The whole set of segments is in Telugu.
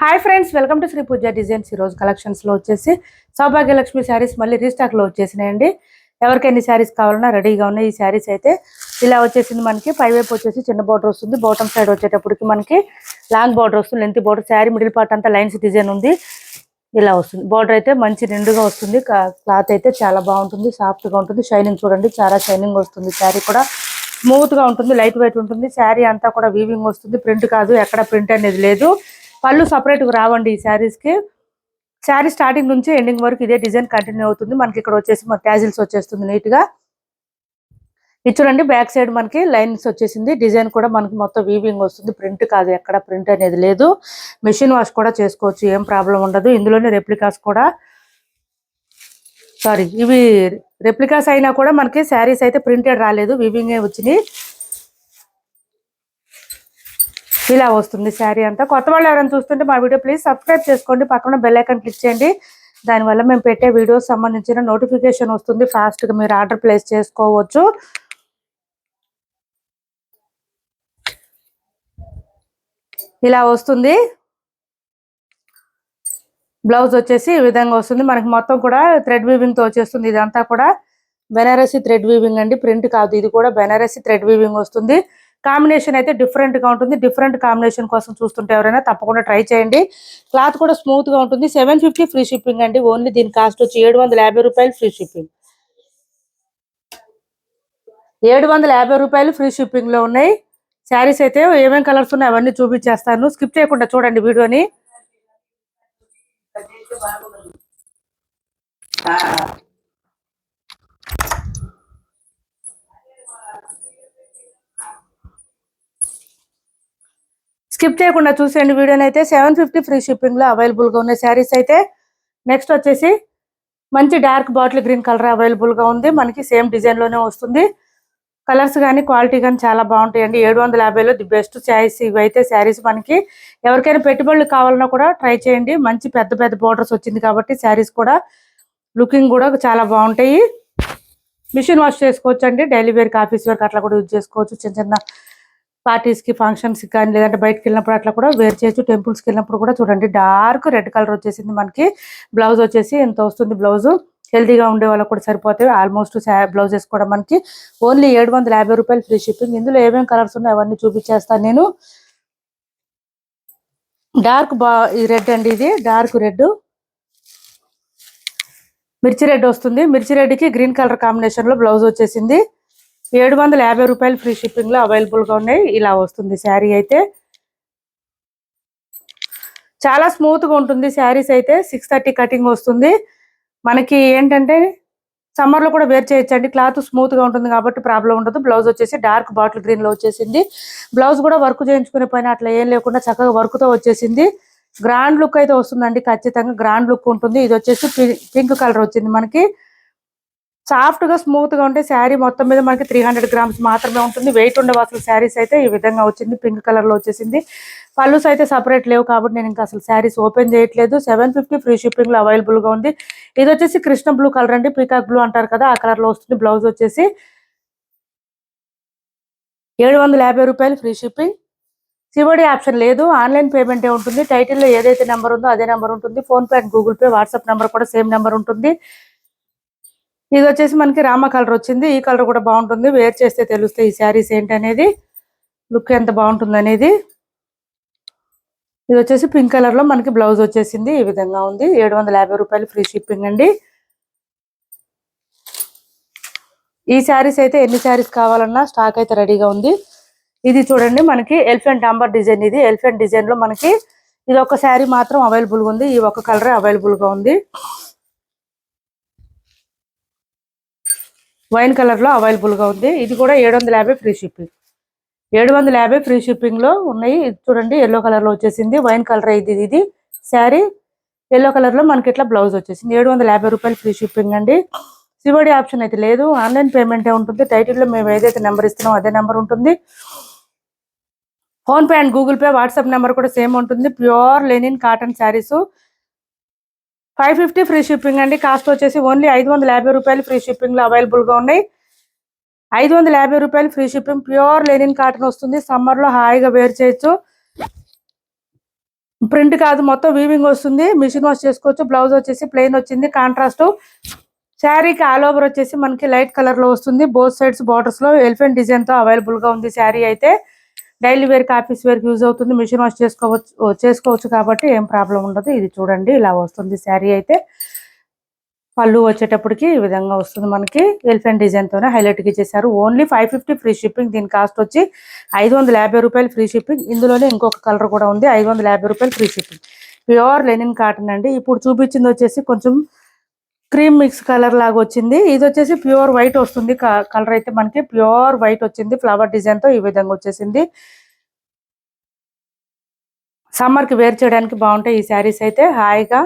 Hi friends welcome to Shri Pooja designs. ఈ రోజు లో వచ్చేసి సౌభాగ్యలక్ష్మి శారీస్ మళ్ళీ రీస్టాక్లో వచ్చేసినాయండి. ఎవరికైనా శారీస్ కావాలన్నా రెడీగా ఉన్నాయి. ఈ శారీస్ అయితే ఇలా వచ్చేసింది మనకి. పై వైపు వచ్చేసి చిన్న బార్డర్ వస్తుంది. బాటమ్ సైడ్ వచ్చేటప్పటికి మనకి లాంగ్ బార్డర్ వస్తుంది. Length border sari middle part అంతా లైన్స్ డిజైన్ ఉంది. ఇలా వస్తుంది. బార్డర్ అయితే మంచి నిండుగా వస్తుంది. క్లాత్ అయితే చాలా బాగుంటుంది. సాఫ్ట్గా ఉంటుంది. షైనింగ్ చూడండి. చాలా షైనింగ్ వస్తుంది. శారీ కూడా స్మూత్గా ఉంటుంది. లైట్ వెయిట్ ఉంటుంది. శారీ అంతా కూడా వీవింగ్ వస్తుంది. ప్రింట్ కాదు. ఎక్కడ ప్రింట్ అనేది లేదు. పళ్ళు సపరేట్ రావండి ఈ శారీస్కి శారీ స్టార్టింగ్ నుంచి ఎండింగ్ వరకు ఇదే డిజైన్ కంటిన్యూ అవుతుంది. మనకి ఇక్కడ వచ్చేసి మన ట్యాజిల్స్ వచ్చేస్తుంది నీట్గా. ఇది చూడండి బ్యాక్ సైడ్ మనకి లైన్స్ వచ్చేసింది. డిజైన్ కూడా మనకి మొత్తం వీవింగ్ వస్తుంది. ప్రింట్ కాదు ఎక్కడ ప్రింట్ అనేది లేదు. మెషిన్ వాష్ కూడా చేసుకోవచ్చు ఏం ప్రాబ్లం ఉండదు. ఇందులోనే రెప్లికాస్ కూడా. సారీ ఇవి రెప్లికాస్ అయినా కూడా మనకి శారీస్ అయితే ప్రింటెడ్ రాలేదు. వీవింగే వచ్చినాయి. ఇలా వస్తుంది శారీ అంతా. కొత్త వాళ్ళు ఎవరైనా చూస్తుంటే మా వీడియో ప్లీజ్ సబ్స్క్రైబ్ చేసుకోండి. పక్కన బెల్ ఐకాన్ క్లిక్ చేయండి. దానివల్ల మేము పెట్టే వీడియోస్ సంబంధించిన నోటిఫికేషన్ వస్తుంది. ఫాస్ట్గా మీరు ఆర్డర్ ప్లేస్ చేసుకోవచ్చు. ఇలా వస్తుంది. బ్లౌజ్ వచ్చేసి ఈ విధంగా వస్తుంది. మనకి మొత్తం కూడా థ్రెడ్ వీవింగ్తో వచ్చేస్తుంది. ఇదంతా కూడా బెనారసి థ్రెడ్ వీవింగ్ అండి. ప్రింట్ కాదు. ఇది కూడా బెనారసి థ్రెడ్ వీవింగ్ వస్తుంది. కాంబినేషన్ అయితే డిఫరెంట్గా ఉంటుంది. డిఫరెంట్ కాంబినేషన్ కోసం చూస్తుంటే ఎవరైనా తప్పకుండా ట్రై చేయండి. క్లాత్ కూడా స్మూత్గా ఉంటుంది. సెవెన్ ఫిఫ్టీ ఫ్రీ షిప్పింగ్ అండి. ఓన్లీ దీని కాస్ట్ వచ్చి ఏడు వందల యాభై రూపాయలు ఫ్రీ షిప్పింగ్ ఏడు వందల యాభై రూపాయలు ఫ్రీ షిప్పింగ్లో ఉన్నాయి. శారీస్ అయితే ఏమేం కలర్స్ ఉన్నాయి అవన్నీ చూపించేస్తాను. స్కిప్ చేయకుండా చూడండి వీడియోని. స్కిప్ చేయకుండా చూసేయండి. వీడియోని అయితే సెవెన్ ఫిఫ్టీ ఫ్రీ షిప్పింగ్లో అవైలబుల్గా ఉన్నాయి. శారీస్ అయితే నెక్స్ట్ వచ్చేసి మంచి డార్క్ బాటిల్ గ్రీన్ కలర్ అవైలబుల్గా ఉంది. మనకి సేమ్ డిజైన్లోనే వస్తుంది. కలర్స్ కానీ క్వాలిటీ కానీ చాలా బాగుంటాయండి. ఏడు వందల యాభైలో ది బెస్ట్ శారీస్ ఇవి అయితే శారీస్ మనకి. ఎవరికైనా పెట్టుబడులు కావాలన్నా కూడా ట్రై చేయండి. మంచి పెద్ద పెద్ద బోర్డర్స్ వచ్చింది కాబట్టి శారీస్ కూడా లుకింగ్ కూడా చాలా బాగుంటాయి. మిషన్ వాష్ చేసుకోవచ్చు అండి డైలీ వేర్కి ఆఫీస్ వేర్కి అట్లా కూడా యూజ్ చేసుకోవచ్చు. చిన్న చిన్న పార్టీస్కి ఫంక్షన్స్కి కానీ లేదంటే బయటకు వెళ్ళినప్పుడు అట్లా కూడా వేర్ చేయొచ్చు టెంపుల్స్కి వెళ్ళినప్పుడు కూడా చూడండి డార్క్ రెడ్ కలర్ వచ్చేసింది మనకి. బ్లౌజ్ వచ్చేసి ఎంత వస్తుంది బ్లౌజు? హెల్తీగా ఉండే వాళ్ళకి కూడా సరిపోతాయి ఆల్మోస్ట్ బ్లౌజెస్ కూడా మనకి. ఓన్లీ ఏడు వందల యాభై రూపాయలు ఫ్రీ షిప్పింగ్. ఇందులో ఏమేమి కలర్స్ ఉన్నాయో అవన్నీ చూపించేస్తాను నేను. డార్క్ బా రెడ్ అండి ఇది డార్క్ రెడ్. మిర్చి రెడ్ వస్తుంది. మిర్చి రెడ్కి గ్రీన్ కలర్ కాంబినేషన్లో బ్లౌజ్ వచ్చేసింది. ఏడు వందల యాభై రూపాయలు ఫ్రీ షిప్పింగ్లో అవైలబుల్గా ఉన్నాయి. ఇలా వస్తుంది శారీ అయితే. చాలా స్మూత్గా ఉంటుంది శారీస్ అయితే. సిక్స్ థర్టీ కటింగ్ వస్తుంది. మనకి ఏంటంటే సమ్మర్లో కూడా వేర్ చేయొచ్చండి. క్లాత్ స్మూత్గా ఉంటుంది కాబట్టి ప్రాబ్లం ఉండదు. బ్లౌజ్ వచ్చేసి డార్క్ బాటిల్ గ్రీన్లో వచ్చేసింది. బ్లౌజ్ కూడా వర్క్ చేయించుకునే పైన అట్లా ఏం లేకుండా చక్కగా వర్క్తో వచ్చేసింది. గ్రాండ్ లుక్ అయితే వస్తుందండి ఖచ్చితంగా. గ్రాండ్ లుక్ ఉంటుంది. ఇది వచ్చేసి పింక్ కలర్ వచ్చింది మనకి. సాఫ్ట్గా స్మూత్గా స్మూత్గా ఉంటే శారీ మొత్తం మీద మనకి త్రీ హండ్రెడ్ గ్రామ్స్ మాత్రమే ఉంటుంది. వెయిట్ ఉండవు అసలు శారీస్ అయితే ఈ విధంగా వచ్చింది. పింక్ కలర్లో వచ్చేసింది. పళ్ళుస్ అయితే సపరేట్ లేవు కాబట్టి నేను ఇంకా అసలు శారీస్ ఓపెన్ చేయట్లేదు. సెవెన్ ఫిఫ్టీ ఫ్రీ షిప్పింగ్లో అవైలబుల్గా ఉంది. ఇది వచ్చేసి కృష్ణ బ్లూ కలర్ అండి. పీకాక్ బ్లూ అంటారు కదా ఆ కలర్లో వస్తుంది బ్లౌజ్ వచ్చేసి. ఏడు వందల యాభై రూపాయలు ఫ్రీ షిప్పింగ్ సివడి ఆప్షన్ లేదు. ఆన్లైన్ పేమెంటే ఉంటుంది. టైటిల్లో ఏదైతే నెంబర్ ఉందో అదే నెంబర్ ఉంటుంది. PhonePe and Google pay WhatsApp number కూడా సేమ్ నెంబర్ ఉంటుంది. ఇది వచ్చేసి మనకి రామ కలర్ వచ్చింది. ఈ కలర్ కూడా బాగుంటుంది. వేర్ చేస్తే తెలుస్తాయి ఈ శారీస్ ఏంటి అనేది లుక్ ఎంత బాగుంటుంది అనేది ఇది వచ్చేసి పింక్ కలర్లో మనకి బ్లౌజ్ వచ్చేసింది. ఈ విధంగా ఉంది. ఏడు వందల యాభై రూపాయలు ఫ్రీ షిప్పింగ్ అండి. ఈ శారీస్ అయితే ఎన్ని శారీస్ కావాలన్నా స్టాక్ అయితే రెడీగా ఉంది. ఇది చూడండి మనకి ఎలిఫెంట్ అంబర్ డిజైన్ ఇది. ఎలిఫెంట్ డిజైన్లో మనకి ఇది ఒక శారీ మాత్రం అవైలబుల్గా ఉంది. ఈ ఒక కలర్ అవైలబుల్గా ఉంది. వైన్ కలర్లో అవైలబుల్గా ఉంది. ఇది కూడా ఏడు వందల యాభై ఫ్రీ షిప్పింగ్. ఏడు వందల యాభై ఫ్రీ షిప్పింగ్లో ఉన్నాయి చూడండి ఎల్లో కలర్లో వచ్చేసింది. వైన్ కలర్ ఇది ఇది శారీ ఎల్లో కలర్లో మనకి ఇట్లా బ్లౌజ్ వచ్చేసింది. ఏడు వందల యాభై రూపాయలు ఫ్రీ షిప్పింగ్ అండి. సివడి ఆప్షన్ అయితే లేదు. ఆన్లైన్ పేమెంటే ఉంటుంది. టైటిల్లో మేము ఏదైతే నెంబర్ ఇస్తున్నామో అదే నెంబర్ ఉంటుంది. PhonePe and Google pay WhatsApp number కూడా సేమ్ ఉంటుంది. Pure linen cotton saris. Five fifty free shipping అండి. కాస్ట్ వచ్చేసి ఓన్లీ ఐదు వందల యాభై రూపాయలు ఫ్రీ షిప్పింగ్లో అవైలబుల్గా ఉన్నాయి. ఐదు వందల యాభై రూపాయలు free shipping. Pure linen cotton వస్తుంది. సమ్మర్లో హాయిగా వేర్ చేయొచ్చు. ప్రింట్ కాదు మొత్తం వీవింగ్ వస్తుంది. మిషన్ వాష్ చేసుకోవచ్చు. బ్లౌజ్ వచ్చేసి ప్లెయిన్ వచ్చింది. కాంట్రాస్ట్. శారీకి ఆల్ ఓవర్ వచ్చేసి మనకి లైట్ కలర్లో వస్తుంది. బోత్ సైడ్స్ బార్డర్స్లో ఎలిఫెంట్ డిజైన్తో అవైలబుల్గా ఉంది శారీ అయితే. డైలీ వేర్కి ఆఫీస్ వేర్కి యూజ్ అవుతుంది. మిషన్ వాష్ చేసుకోవచ్చు చేసుకోవచ్చు కాబట్టి ఏం ప్రాబ్లం ఉండదు. ఇది చూడండి ఇలా వస్తుంది శారీ అయితే. పళ్ళు వచ్చేటప్పటికి ఈ విధంగా వస్తుంది మనకి. ఎలిఫెంట్ డిజైన్ తోనే హైలైట్గా చేశారు. Only five fifty free shipping. దీని కాస్ట్ వచ్చి ఐదు వందల యాభై రూపాయలు ఫ్రీ షిప్పింగ్. ఇందులోనే ఇంకొక కలర్ కూడా ఉంది. ఐదు వందల యాభై రూపాయలు free shipping. Pure linen cotton అండి. ఇప్పుడు చూపించింది వచ్చేసి కొంచెం క్రీమ్ మిక్స్ కలర్ లాగా వచ్చింది. ఇది వచ్చేసి ప్యూర్ వైట్ వస్తుంది. కలర్ అయితే మనకి ప్యూర్ వైట్ వచ్చింది. ఫ్లవర్ డిజైన్తో ఈ విధంగా వచ్చేసింది. సమ్మర్కి వేర్ చేయడానికి బాగుంటాయి ఈ శారీస్ అయితే. హాయిగా.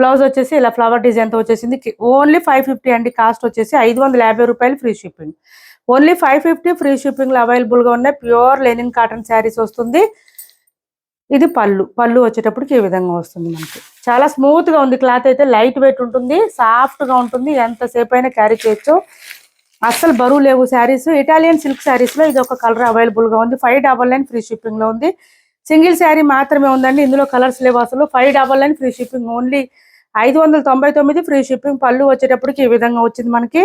బ్లౌజ్ వచ్చేసి ఇలా ఫ్లవర్ డిజైన్తో వచ్చేసింది. ఓన్లీ ఫైవ్ ఫిఫ్టీ అండి. కాస్ట్ వచ్చేసి ఐదు వందల యాభై రూపాయలు free shipping. Only five fifty free షిప్పింగ్లో అవైలబుల్గా ఉన్నాయి ప్యూర్ లెనిన్ కాటన్ శారీస్ వస్తుంది. ఇది పళ్ళు. పళ్ళు వచ్చేటప్పటికి ఈ విధంగా వస్తుంది మనకి. చాలా స్మూత్గా ఉంది. క్లాత్ అయితే లైట్ వెయిట్ ఉంటుంది. సాఫ్ట్గా ఉంటుంది. ఎంతసేపు అయినా క్యారీ చేయొచ్చు. అస్సలు బరువు లేవు శారీస్. ఇటాలియన్ సిల్క్ శారీస్లో ఇది ఒక కలర్ అవైలబుల్గా ఉంది. ఫైవ్ డబల్ నైన్ ఫ్రీ షిప్పింగ్లో ఉంది. సింగిల్ శారీ మాత్రమే ఉందండి. ఇందులో కలర్స్ లేవు అసలు. Five double nine free shipping only ఐదు వందల తొంభై తొమ్మిది ఫ్రీ షిప్పింగ్ పళ్ళు వచ్చేటప్పటికి ఈ విధంగా వచ్చింది మనకి.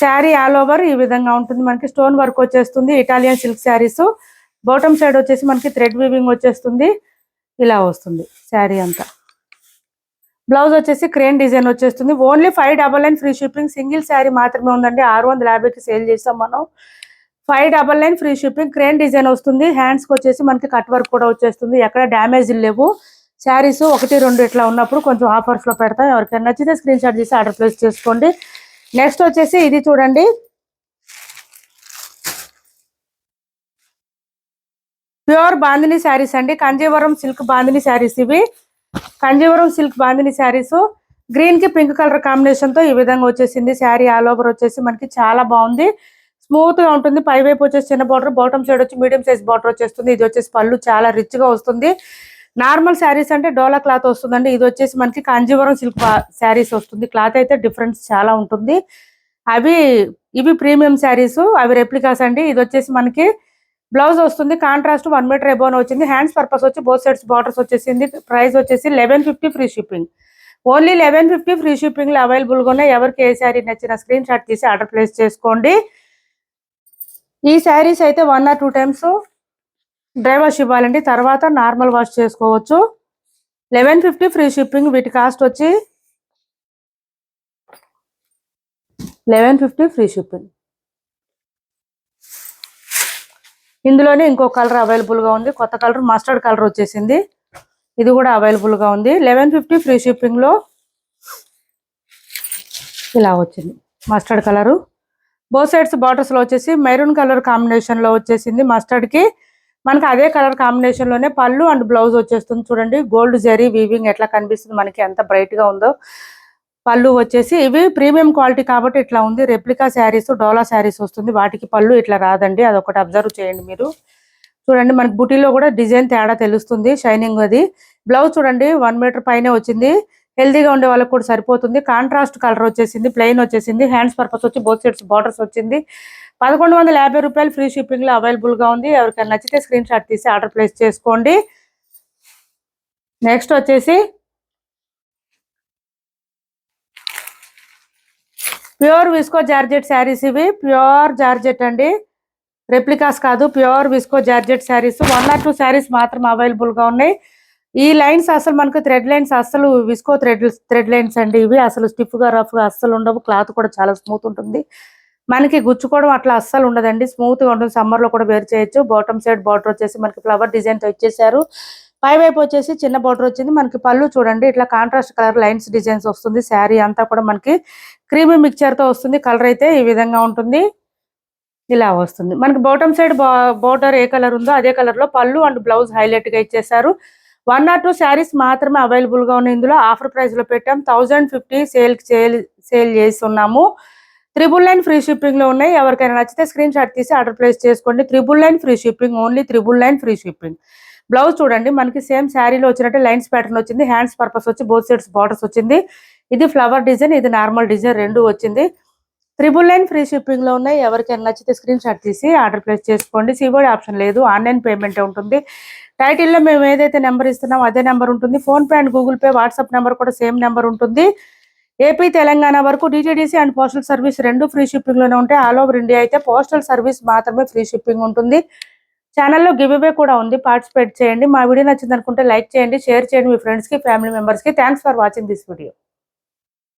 శారీ ఆల్ ఓవర్ ఈ విధంగా ఉంటుంది మనకి. స్టోన్ వర్క్ వచ్చేస్తుంది. Italian silk saris bottom side వచ్చేసి మనకి థ్రెడ్ వీవింగ్ వచ్చేస్తుంది. ఇలా వస్తుంది శారీ అంతా. బ్లౌజ్ వచ్చేసి క్రేన్ డిజైన్ వచ్చేస్తుంది. Only five double nine free shipping single sari మాత్రమే ఉందండి. ఆరు వందల యాభైకి సేల్ చేస్తాం మనం. Five double nine free shipping crane design వస్తుంది. హ్యాండ్స్కి వచ్చేసి మనకి కట్ వర్క్ కూడా వచ్చేస్తుంది. ఎక్కడ డ్యామేజ్ లేవు. శారీస్ ఒకటి రెండు ఇట్లా ఉన్నప్పుడు కొంచెం ఆఫర్స్లో పెడతాం. ఎవరికైనా నచ్చితే స్క్రీన్ షాట్ చేసి ఆర్డర్ ప్లేస్ చేసుకోండి. నెక్స్ట్ వచ్చేసి ఇది చూడండి. ప్యూర్ బాందిని శారీస్ అండి. కంజీవరం సిల్క్ బాందిని శారీస్ ఇవి. కంజీవరం సిల్క్ బాందిని శారీస్. గ్రీన్కి పింక్ కలర్ కాంబినేషన్తో ఈ విధంగా వచ్చేసింది. శారీ ఆల్ ఓవర్ వచ్చేసి మనకి చాలా బాగుంది. స్మూత్గా ఉంటుంది. పై వైపు వచ్చేసి చిన్న బార్డర్ బాటమ్ సైడ్ వచ్చి మీడియం సైజ్ బార్డర్ వచ్చేస్తుంది. ఇది వచ్చేసి పళ్ళు చాలా రిచ్గా వస్తుంది. నార్మల్ శారీస్ అంటే డోలా క్లాత్ వస్తుందండి. ఇది వచ్చేసి మనకి కాంజీవరం సిల్క్ శారీస్ వస్తుంది. క్లాత్ అయితే డిఫరెన్స్ చాలా ఉంటుంది. అవి ఇవి ప్రీమియం శారీస్. అవి రెప్లికాస్ అండి. ఇది వచ్చేసి మనకి బ్లౌజ్ వస్తుంది కాంట్రాస్ట్ వన్ మీటర్ ఎబోన్ వచ్చింది. హ్యాండ్స్ పర్పస్ వచ్చి బోత్ సైడ్స్ బార్డర్స్ వచ్చేసింది. ప్రైస్ వచ్చేసి eleven fifty free shipping only eleven fifty free షిప్పింగ్లో అవైలబుల్గా ఉన్నాయి. ఎవరికి ఏ శారీ నచ్చిన స్క్రీన్ షాట్ తీసి ఆర్డర్ ప్లేస్ చేసుకోండి. ఈ శారీస్ అయితే one or two times dry wash ఇవ్వాలండి. తర్వాత నార్మల్ వాష్ చేసుకోవచ్చు. లెవెన్ ఫిఫ్టీ ఫ్రీ షిప్పింగ్ వీటి కాస్ట్ వచ్చి లెవెన్ ఫిఫ్టీ ఫ్రీ షిప్పింగ్ ఇందులోనే ఇంకో కలర్ అవైలబుల్గా ఉంది. కొత్త కలర్ మస్టర్డ్ కలర్ వచ్చేసింది. ఇది కూడా అవైలబుల్గా ఉంది. లెవెన్ ఫిఫ్టీ ఫ్రీ షిప్పింగ్లో ఇలా వచ్చింది. మస్టర్డ్ కలరు బోత్ సైడ్స్ బార్డర్స్లో వచ్చేసి మెరూన్ కలర్ కాంబినేషన్లో వచ్చేసింది మస్టర్డ్కి. మనకి అదే కలర్ కాంబినేషన్లోనే పళ్ళు అండ్ బ్లౌజ్ వచ్చేస్తుంది. చూడండి గోల్డ్ జరీ వీవింగ్ ఎట్లా కనిపిస్తుంది? మనకి ఎంత బ్రైట్గా ఉందో. పళ్ళు వచ్చేసి ఇవి ప్రీమియం క్వాలిటీ కాబట్టి ఇట్లా ఉంది. రెప్లికా శారీస్ డోలా శారీస్ వస్తుంది. వాటికి పళ్ళు ఇట్లా రాదండి. అదొకటి అబ్జర్వ్ చేయండి మీరు. చూడండి మనకి బుటీలో కూడా డిజైన్ తేడా తెలుస్తుంది. షైనింగ్ అది. బ్లౌజ్ చూడండి వన్ మీటర్ పైనే వచ్చింది. హెల్దీగా ఉండే వాళ్ళకి కూడా సరిపోతుంది. కాంట్రాస్ట్ కలర్ వచ్చేసింది ప్లెయిన్ వచ్చేసింది. హ్యాండ్స్ పర్పస్ వచ్చి బోత్ సైడ్స్ బార్డర్స్ వచ్చింది. పదకొండు వందల యాభై రూపాయలు ఫ్రీ షిప్పింగ్లో అవైలబుల్గా ఉంది. ఎవరికైనా నచ్చితే స్క్రీన్ షాట్ తీసి ఆర్డర్ ప్లేస్ చేసుకోండి. నెక్స్ట్ వచ్చేసి ప్యూర్ విస్కో జార్జెట్ శారీస్ ఇవి. ప్యూర్ జార్జెట్ అండి. రెప్లికాస్ కాదు pure viscose georgette saris. One or two saris మాత్రం అవైలబుల్గా ఉన్నాయి. ఈ లైన్స్ అసలు మనకు థ్రెడ్ లైన్స్ అసలు విస్కో థ్రెడ్ థ్రెడ్ లైన్స్ అండి ఇవి. అసలు స్టిఫ్గా రఫ్ అస్సలు ఉండవు. క్లాత్ కూడా చాలా స్మూత్ ఉంటుంది. మనకి గుచ్చుకోవడం అట్లా అస్సలు ఉండదండి. స్మూత్గా ఉంటుంది. సమ్మర్లో కూడా వేర్ చేయొచ్చు. బాటమ్ సైడ్ బార్డర్ వచ్చేసి మనకి ఫ్లవర్ డిజైన్తో ఇచ్చేసారు పై వైపు వచ్చేసి చిన్న బార్డర్ వచ్చింది. మనకి పళ్ళు చూడండి ఇట్లా కాంట్రాస్ట్ కలర్ లైన్స్ డిజైన్స్ వస్తుంది. శారీ అంతా కూడా మనకి క్రీమీ మిక్చర్తో వస్తుంది. కలర్ అయితే ఈ విధంగా ఉంటుంది. ఇలా వస్తుంది. మనకి బాటమ్ సైడ్ బార్డర్ ఏ కలర్ ఉందో అదే కలర్లో పళ్ళు అండ్ బ్లౌజ్ హైలైట్గా ఇచ్చేసారు వన్ ఆర్ టూ శారీస్ మాత్రమే అవైలబుల్గా ఉన్నాయి. ఇందులో ఆఫర్ ప్రైస్లో పెట్టాం. Thousand fifty sale sale sale చేస్తున్నాము త్రిబుల్ నైన్ ఫ్రీ షిప్పింగ్లో ఉన్నాయి. ఎవరికైనా నచ్చితే స్క్రీన్ షాట్ తీసి ఆర్డర్ ప్లేస్ చేసుకోండి. Triple nine free shipping only triple nine free shipping blouse చూడండి మనకి సేమ్ శారీలో వచ్చినట్టు లైన్స్ ప్యాటర్న్ వచ్చింది. హ్యాండ్స్ పర్పస్ వచ్చి బోత్ సైడ్స్ బార్డర్స్ వచ్చింది. ఇది ఫ్లవర్ డిజైన్ ఇది నార్మల్ డిజైన్ రెండు వచ్చింది. త్రిబుల్ నైన్ ఫ్రీ షిప్పింగ్లో ఉన్నాయి. ఎవరికైనా నచ్చితే స్క్రీన్ షాట్ తీసి ఆర్డర్ ప్లేస్ చేసుకోండి. సిబోడి ఆప్షన్ లేదు. ఆన్లైన్ పేమెంట్ ఉంటుంది. టైటిల్లో మేము ఏదైతే నెంబర్ ఇస్తున్నామో అదే నెంబర్ ఉంటుంది. PhonePe and Google pay WhatsApp number కూడా సేమ్ నెంబర్ ఉంటుంది. ఏపీ తెలంగాణ వరకు డిటీడీసీ అండ్ పోస్టల్ సర్వీస్ రెండు ఫ్రీ షిప్పింగ్లోనే ఉంటాయి. ఆల్ ఓవర్ ఇండియా అయితే పోస్టల్ సర్వీస్ మాత్రమే ఫ్రీ షిప్పింగ్ ఉంటుంది. ఛానల్లో గివ్ అవే కూడా ఉంది. పార్టిసిపేట్ చేయండి. మా వీడియో నచ్చింది అనుకుంటే లైక్ చేయండి షేర్ చేయండి మీ ఫ్రెండ్స్కి ఫ్యామిలీ మెంబర్స్కి thanks for watching this video